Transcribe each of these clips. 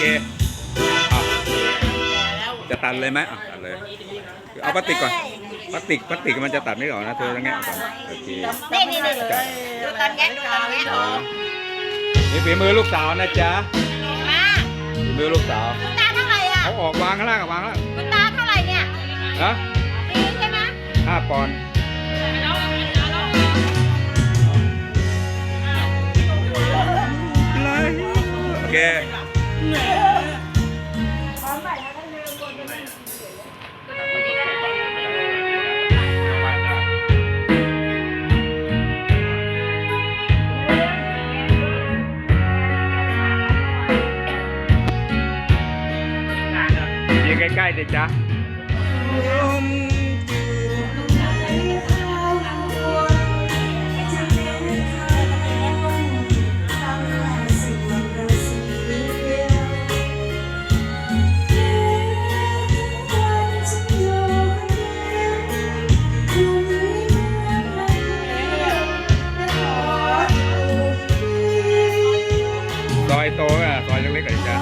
เคเอาจะตัดเลยไหมอะตัดเลย เอาพลาสติกก่อนพลาสติกพลาสติกมันจะตัดไม่ออกนะเธอต้องแงะออกก่อนโอเคนี่นี่นี่ดูตอนแงะดูตอนแงะอ๋อนี่ฝีมือลูกสาวนะจ๊ะมาฝีมือลูกสาวคุณตาเท่าไหร่อะเอาออกวางข้างล่างอะวางข้างล่างคุณตาเท่าไหร่เนี่ยนะปีใช่ไหมห้าปอนด์โอเค ใกล้ๆดิจ๊ะซอยโตอะซอยเล็กๆหน่อยจ้ะ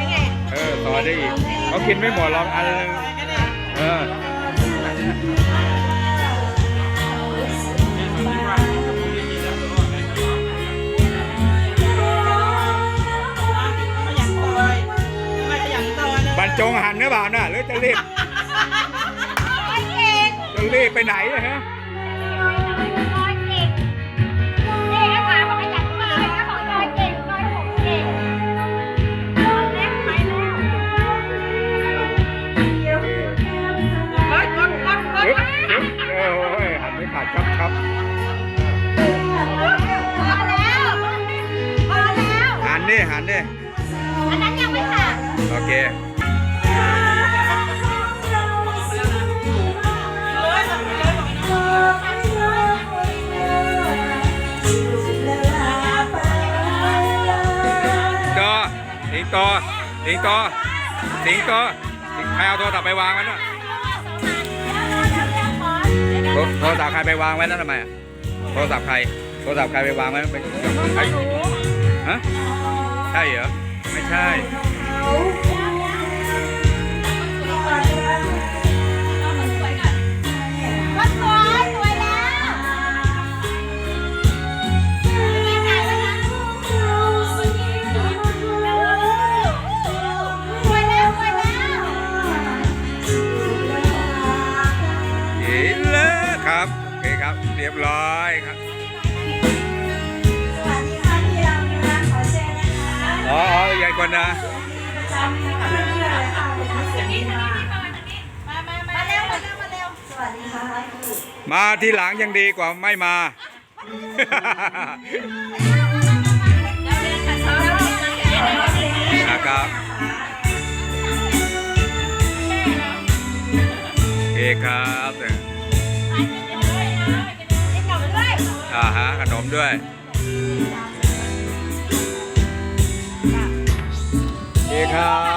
ยังไงเออซอยได้อีก เขากินไม่หมดหรอกอันนึงเออขยันซอยทำไมขยันซอยเลยบรรจงหันหรือเปล่าน่ะหรือจะรีบร้อยเก่งจะรีบไปไหนอะฮะ ครับครับพอแล้วพอแล้วหันดิหันดิอันนั้นยังไม่ขาดโอเคโตสิงโตสิงโตสิงโตสิงใครเอาโทรศัพท์ไปวางไว้น่ะ โทรโทรศัพท์ใครไปวางไว้นั่นทำไมอะโทรศัพท์ใครโทรศัพท์ใครไปวางไว้เป็นไอ้ฮะใช่เหรอไม่ใช่ คครับ เรียบร้อยครับอ๋ออ๋อใหญ่กว่านะมามามาเร็วมาเร็วมาเร็วมาที่หลังยังดีกว่าไม่มา นะครับโอเคครับ อ่าฮะขนมด้วยนี่ครับ